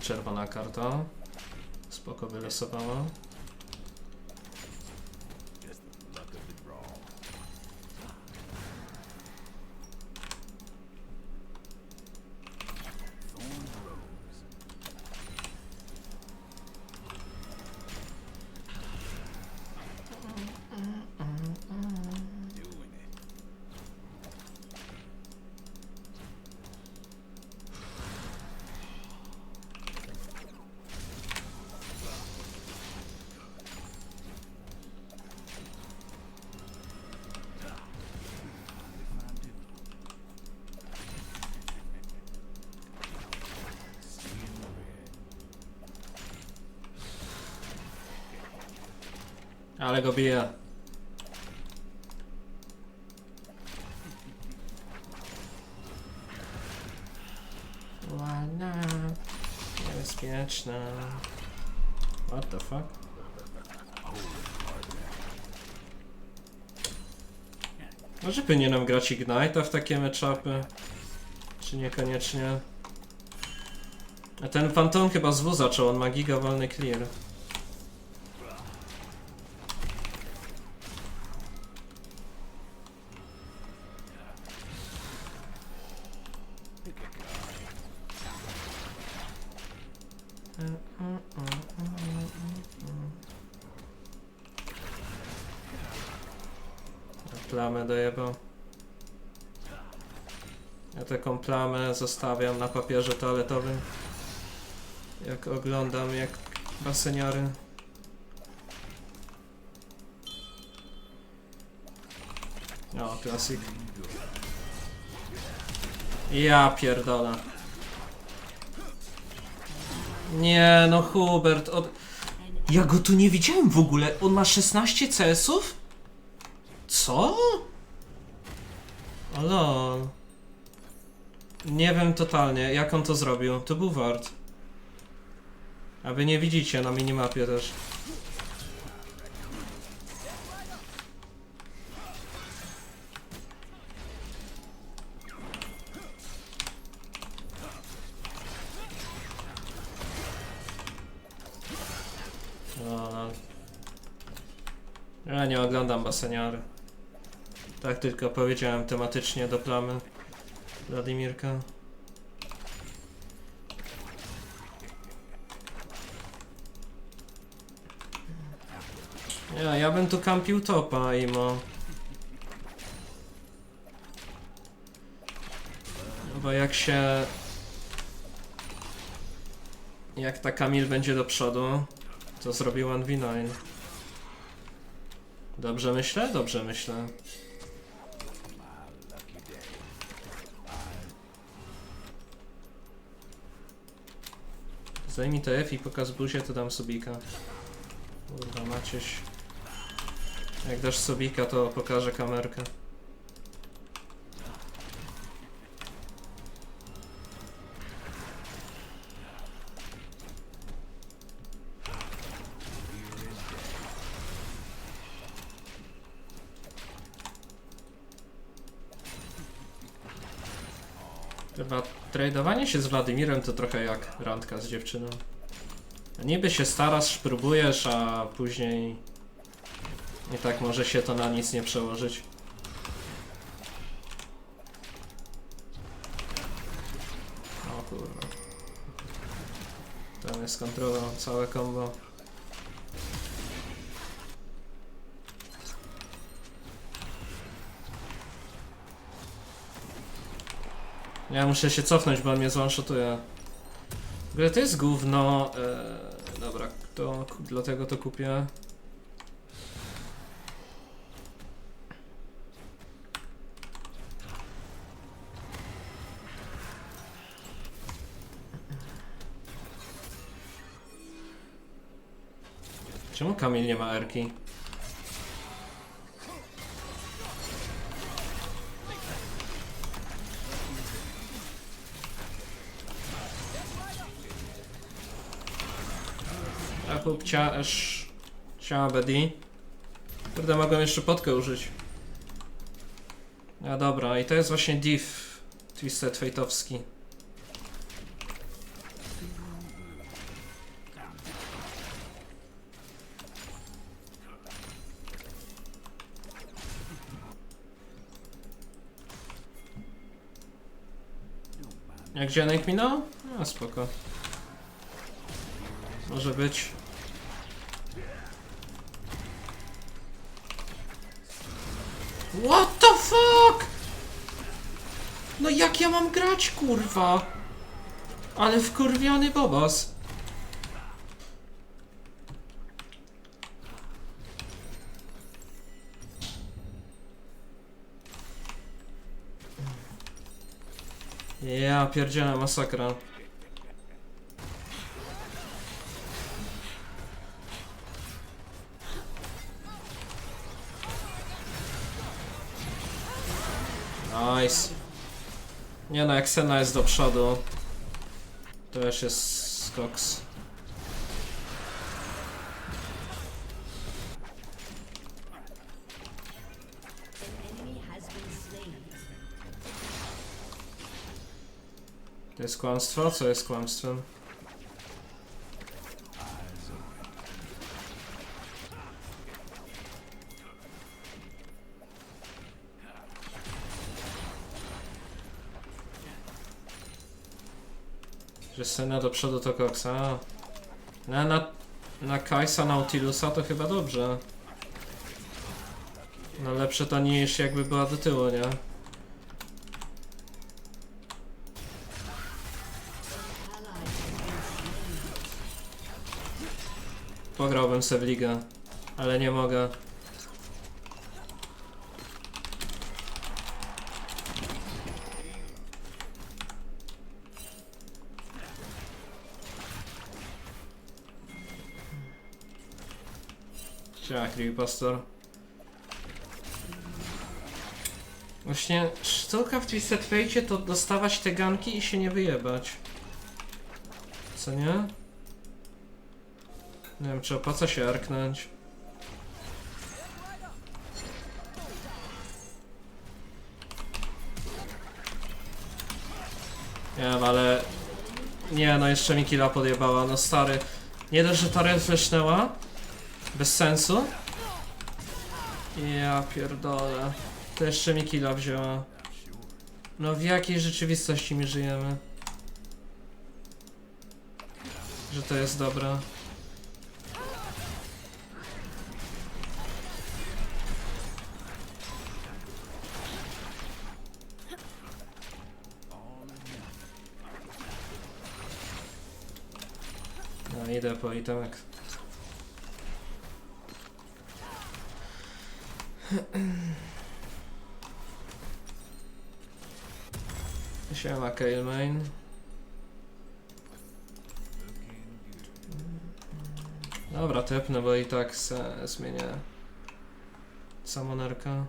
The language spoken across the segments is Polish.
Czerwona karta. Spoko wylosowała. Ale go bije. Ładna. Niebezpieczna. What the fuck? Może powinienem grać Ignite'a w takie meczapy? Czy niekoniecznie? A ten Phantom chyba z W zaczął, on ma giga wolny clear. Plamę dojebał. Ja taką plamę zostawiam na papierze toaletowym. Jak oglądam, jak baseniary. O, klasik. Ja pierdolę. Nie, no Hubert, od... Ja go tu nie widziałem w ogóle. On ma 16 CS-ów? Co? O. Nie wiem totalnie, jak on to zrobił. To był wart. A wy nie widzicie na minimapie też. Ja nie oglądam baseniary. Tak tylko powiedziałem tematycznie do plamy. Wladimirka. Ja, ja bym tu kampił topa, Imo. No Bo jak się... Jak ta Kamil będzie do przodu, to zrobi 1v9. Dobrze myślę? Dobrze myślę. Zajmij to F i pokaz buzię, to dam subika. Kurwa, Macieś. Jak dasz subika, to pokażę kamerkę. Chyba tradowanie się z Władimirem to trochę jak randka z dziewczyną. Niby się starasz, próbujesz, a później i tak może się to na nic nie przełożyć. O kurwa. Tam jest kontrola, całe combo. Ja muszę się cofnąć, bo on mnie zone-shotuje. W ogóle to jest gówno. E, dobra, to dlatego to kupię. Czemu Kamil nie ma erki? hubcia, aż... Siema, Bedi. Kurde, mogłem jeszcze podkę użyć. A dobra, i to jest właśnie div Twisted Fate'owski. Jak dzianek minął? No spoko. Może być. What the fuck? No jak ja mam grać, kurwa? Ale wkurwiony bobas. Ja pierdzielę masakra. Nice. Nie no, jak Sena jest do przodu, to już jest skoks. To jest kłamstwo? Co jest kłamstwem? Że Sena do przodu to koksa. Na, na, na Kajsa Nautilusa to chyba dobrze. No lepsze to niż jakby była do tyłu, nie? Pograłbym se w ligę, ale nie mogę. Siema, Creepypastor. Właśnie sztuka w Twisted Fate to dostawać te ganki i się nie wyjebać. Co nie? Nie wiem, czy opłaca się arknąć. Nie wiem, ale... Nie, no jeszcze mi killa podjebała, no stary. Nie dość, że ta flashnęła. Bez sensu. Ja pierdolę. To jeszcze mi killa wzięła. No w jakiej rzeczywistości my żyjemy? Że to jest dobre. No idę po itemek. Siema Kailmain. Dobra, tepnę, bo i tak se zmienię samonerka.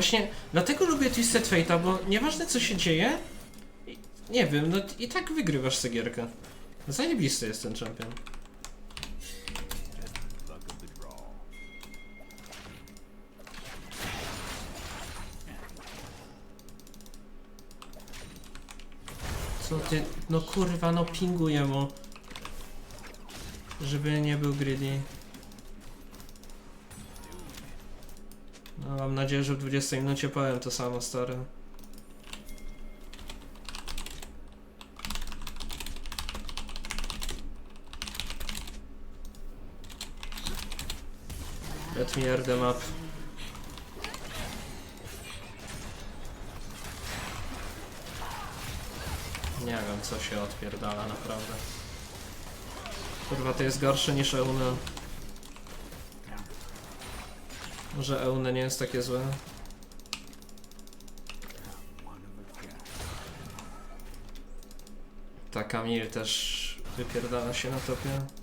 Właśnie, dlatego lubię Twisted Fate'a, bo nieważne co się dzieje, nie wiem, no i tak wygrywasz tę gierkę. Zajebisty jest ten champion. Co ty, no kurwa, no pinguję mu. Żeby nie był greedy. No, mam nadzieję, że w 20 minucie powiem to samo, stary. Let me air them up. Nie wiem, co się odpierdala, naprawdę. Kurwa, to jest gorsze niż Euna. Może Eune nie jest takie złe. Ta Kamil też wypierdala się na topie.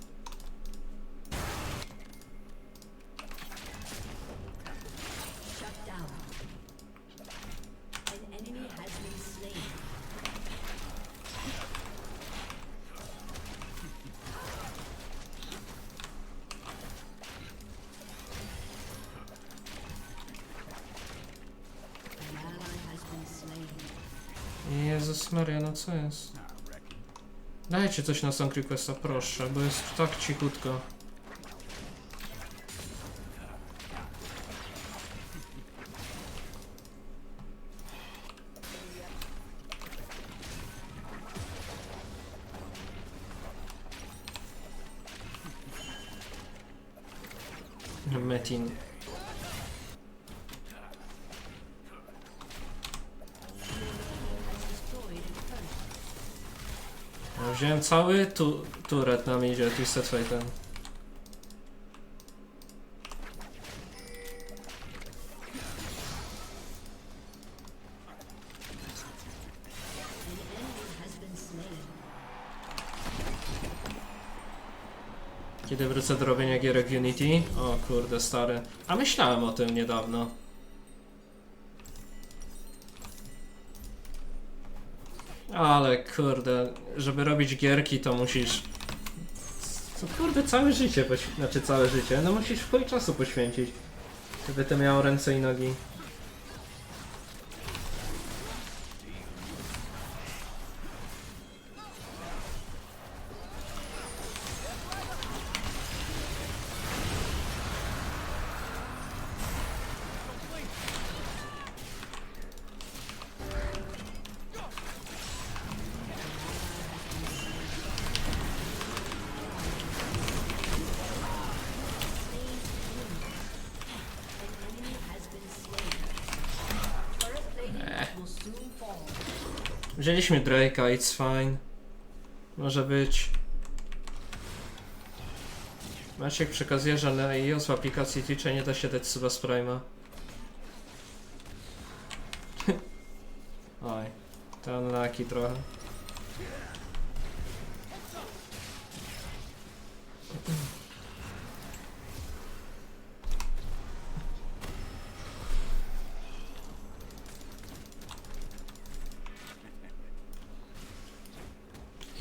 Jezus Maria, no co jest? Dajcie coś na Song Requesta, proszę, bo jest tak cichutko. Cały tu, turet nam idzie, Twisted slain. Kiedy wrócę do robienia gierek Unity? O kurde, stary. A myślałem o tym niedawno. Ale kurde, żeby robić gierki to musisz... Co kurde, całe życie, poś... znaczy całe życie, no musisz chuj czasu poświęcić. Żeby to miało ręce i nogi. Wzięliśmy Drake'a, it's fine. Może być. Maciek przekazuje, że na iOS w aplikacji Twitcha nie da się dać suba z Prime'a. Oj, to unlucky trochę.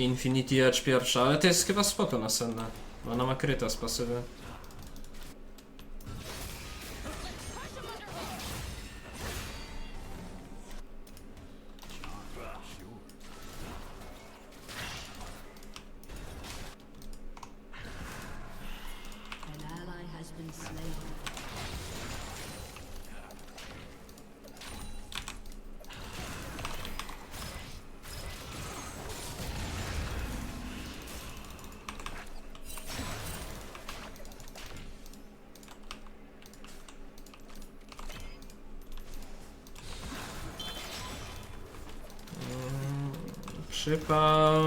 Infinity Edge pierwsza, ale to jest chyba spoko na senna. Bo ona ma kryta z pasywy. An ally has been slain. Przypał.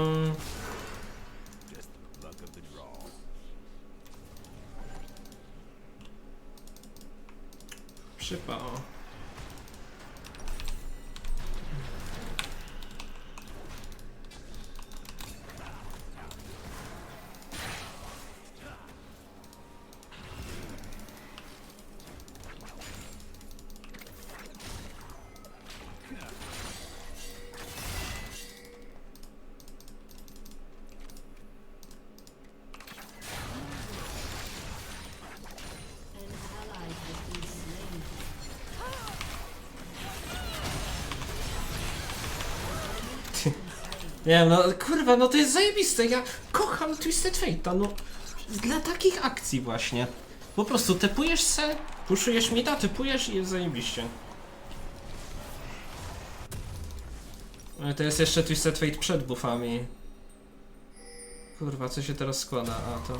An Nie wiem, no kurwa, no to jest zajebiste. Ja kocham Twisted Fate'a, no. Dla takich akcji właśnie. Po prostu typujesz se, puszujesz mida, typujesz i jest zajebiście. Ale to jest jeszcze Twisted Fate przed buffami. Kurwa, co się teraz składa? A, to...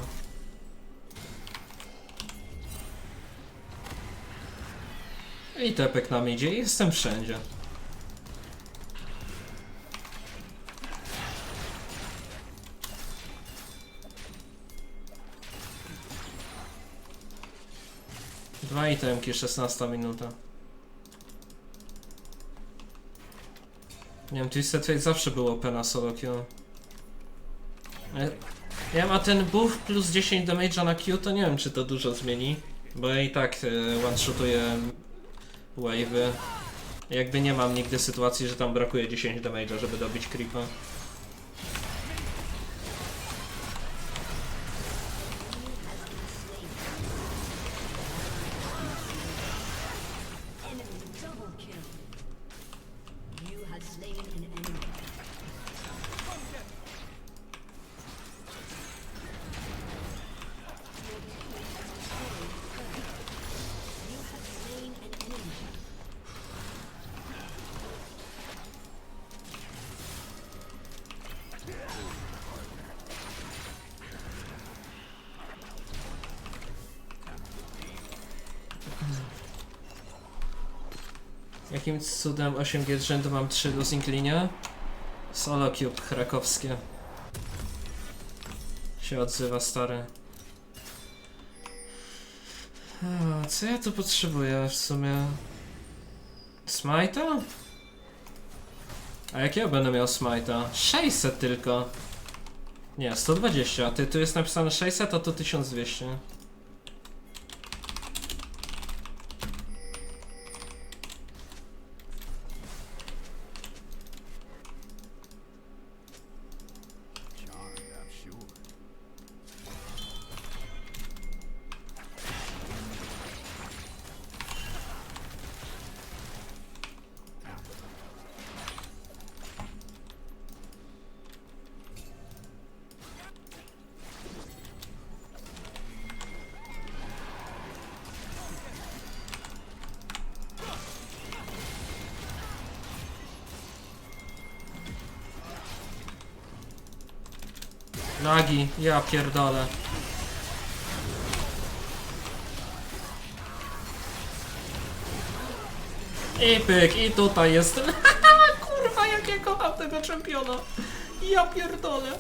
I tepek nam idzie, jestem wszędzie. Itemki, 16 minuta. Nie wiem, Twisted Fate zawsze było OP na solo. E, Ja ma ten buff plus 10 damage'a na Q, to nie wiem czy to dużo zmieni. Bo ja i tak e, one-shotuję wave'y. Jakby nie mam nigdy sytuacji, że tam brakuje 10 damage'a, żeby dobić creepa. Jakim cudem 8G z rzędu mam 3 losing linie? Solo Cube krakowskie. Się odzywa stary. Co ja tu potrzebuję w sumie? Smite'a? A jakiego będę miał smite'a? 600 tylko. Nie, 120. A ty tu jest napisane 600, a to 1200. Nagi, ja pierdolę. I pyk, i tutaj jestem. Kurwa, jak ja kocham tego czempiona. Ja pierdolę.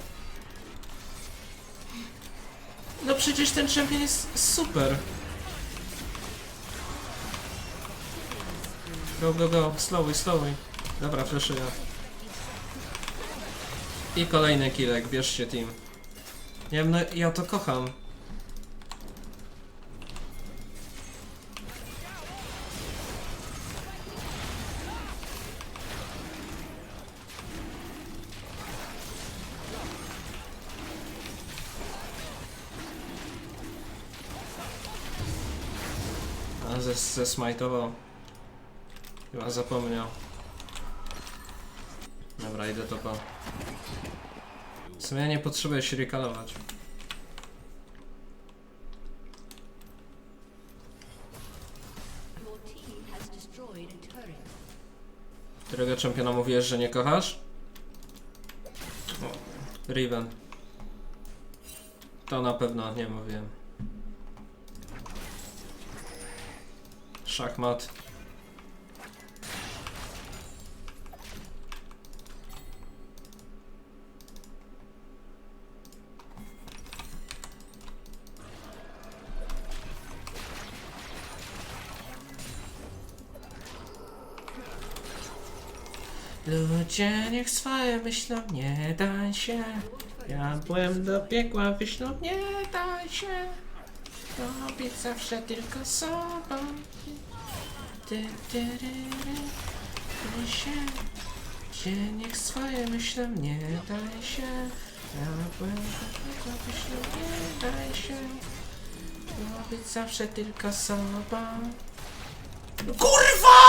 No przecież ten czempion jest super. Go, go, go, slowly, slowly. Dobra, fleszuję. I kolejny killek, bierzcie team. Nie wiem, no ja to kocham. A ze, ze smajtował. Chyba zapomniał. Dobra, idę to po. Sumie ja nie potrzebuję się rekalować. Którego czempiona mówiłeś, że nie kochasz? O, Riven. To na pewno nie mówiłem. Szachmat. Ludzie niech swoje myślą, nie daj się. Ja byłem do piekła wyślą, nie daj się. Robić zawsze tylko sobą. Ty, ty, ry, ry, się. Ludzie niech swoje myślą, nie daj się. Ja byłem do piekła wyślą, nie daj się. Robić zawsze tylko sobą. Kurwa!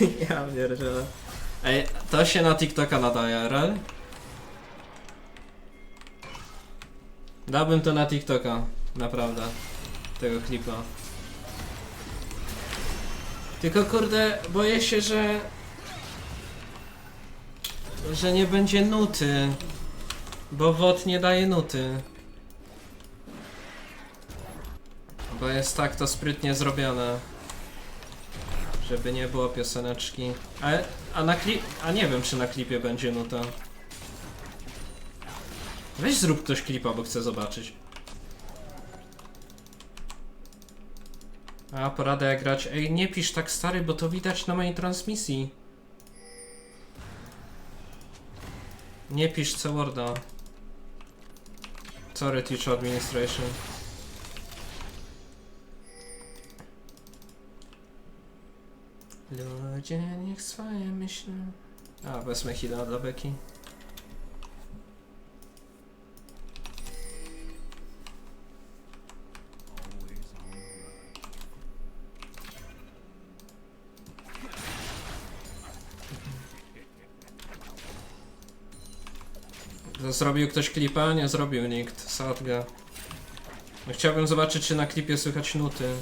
Ja pierdzielę. Ej, to się na TikToka nadaje, RL? Dałbym to na TikToka, naprawdę. Tego klipa. Tylko kurde, boję się, że... Że nie będzie nuty. Bo WOT nie daje nuty. Bo jest tak to sprytnie zrobione. Żeby nie było pioseneczki. A, a na klip... A nie wiem, czy na klipie będzie nuta. Weź zrób ktoś klipa, bo chcę zobaczyć. A, porada jak grać. Ej, nie pisz tak stary, bo to widać na mojej transmisji. Nie pisz co Worda. Sorry, Twitch Administration. Ludzie niech swoje myślą. A, wezmę chwilę dla Beki. Zrobił ktoś klipa? Nie zrobił nikt. Sadga. No, chciałbym zobaczyć, czy na klipie słychać nuty.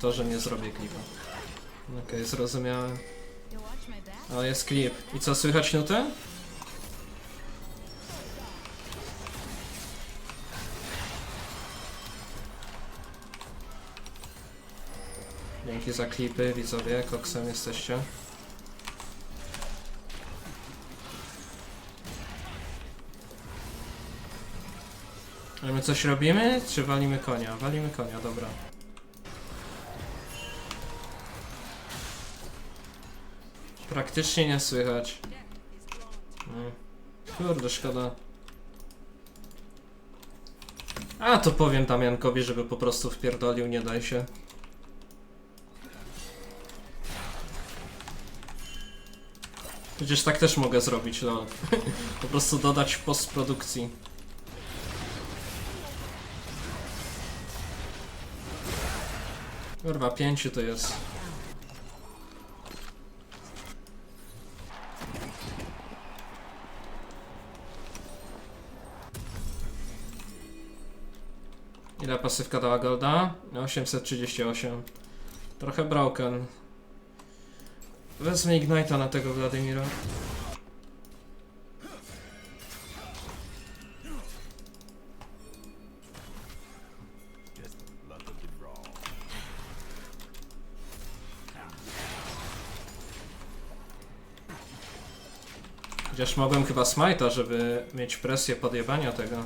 Na projektorze nie zrobię klipa. Okej, zrozumiałem. O, jest klip. I co, słychać nutę? Dzięki za klipy, widzowie, koksem jesteście. A my coś robimy, czy walimy konia? Walimy konia, dobra. Praktycznie nie słychać. Mm. Kurde, szkoda. A, to powiem Damiankowi, żeby po prostu wpierdolił, nie daj się. Przecież tak też mogę zrobić, lol. po prostu dodać w postprodukcji. Kurwa, pięciu to jest. Pasywka dała golda? 838. Trochę broken. Wezmę Ignite'a na tego Wladimira. Chociaż mogłem chyba smite'a, żeby mieć presję podjebania tego.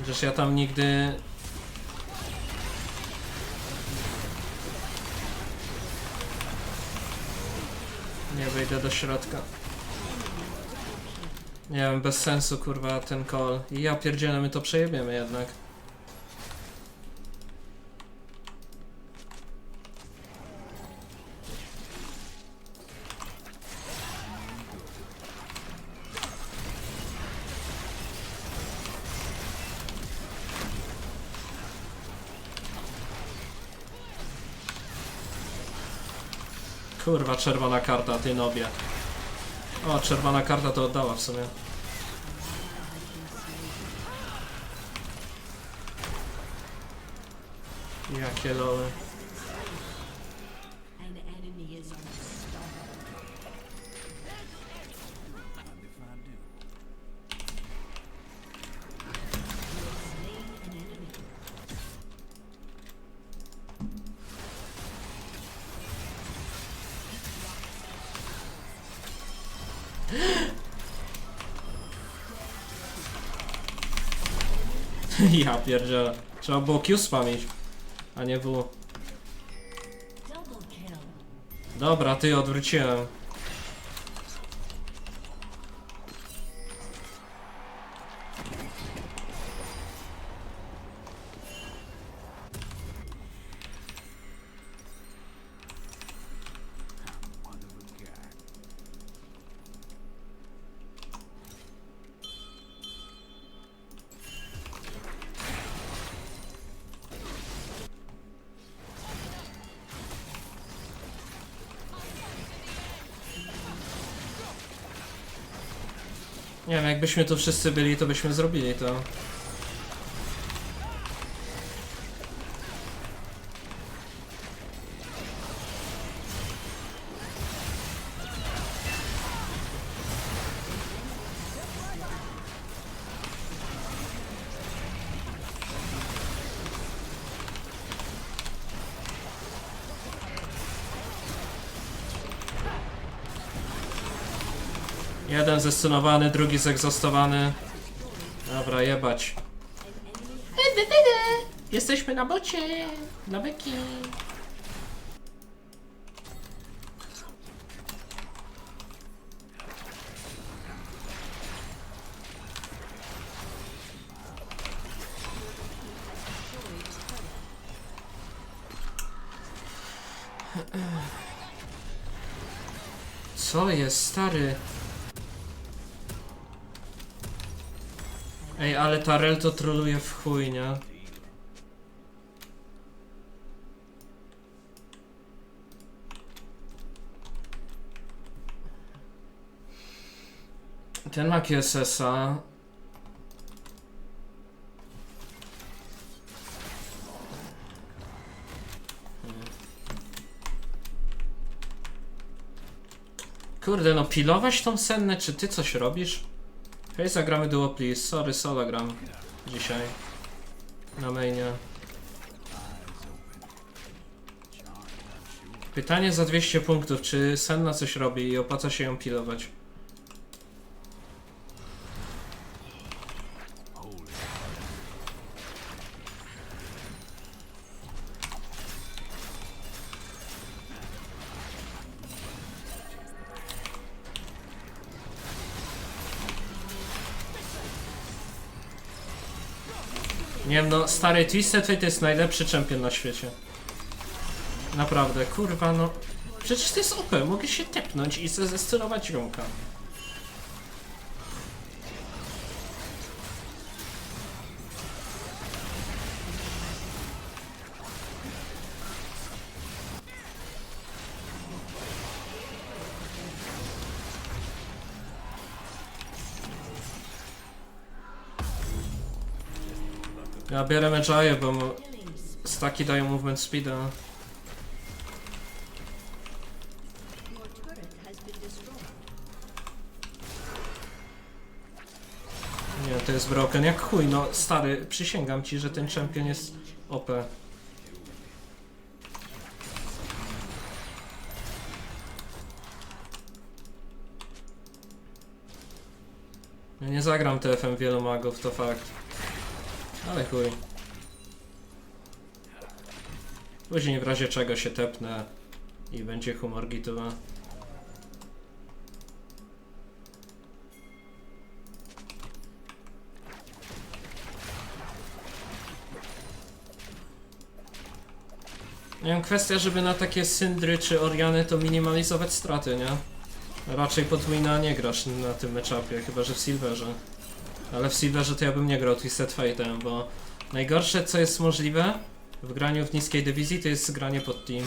Chociaż ja tam nigdy... Wejdę do środka. Nie wiem, bez sensu kurwa ten call. I ja pierdzielę, my to przejebiemy jednak. Kurwa, czerwona karta, ty nobie. O, czerwona karta to oddała w sumie. Jakie loły. ja pierdzielę. Trzeba było Q spamić, a nie było. Dobra, ty odwróciłem. Jakbyśmy tu wszyscy byli, to byśmy zrobili to. Jeden zestunowany, drugi zegzostowany. Dobra, jebać. Jesteśmy na bocie! Na beki! Co jest, stary? Ej, ale Tarel to troluje w chuj, nie? Ten ma QSS-a. Kurde, no pilować tą sennę, czy ty coś robisz? Hej, zagramy duo please. Sorry, solo gram dzisiaj. Na mainie. Pytanie za 200 punktów, czy Senna coś robi i opłaca się ją pilować? Nie wiem, no stary Twisted Fate to jest najlepszy czempion na świecie. Naprawdę, kurwa, no. Przecież to jest OP, mogę się tepnąć i se zescylować Ja biorę Medjaya, bo staki dają movement speeda. Nie, to jest broken jak chuj, no stary, przysięgam ci, że ten champion jest OP. Ja nie zagram TFM wielu magów, to fakt. Ale chuj. Później w razie czego się tepnę i będzie humor gitowa. Nie wiem, kwestia, żeby na takie Syndry czy Oriany to minimalizować straty, nie? Raczej podwójna nie grasz na tym meczapie, chyba że w Silverze. Ale w Silverze to ja bym nie grał Twisted Fate'em, bo najgorsze co jest możliwe w graniu w niskiej dywizji to jest granie pod team.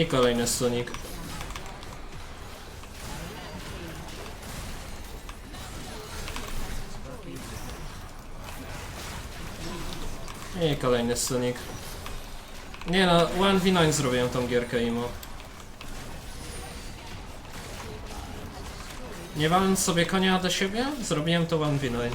I kolejny stunik. I kolejny stunik. Nie no, 1v9 zrobiłem tą gierkę imo. Nie waląc sobie konia do siebie, zrobiłem to 1v9.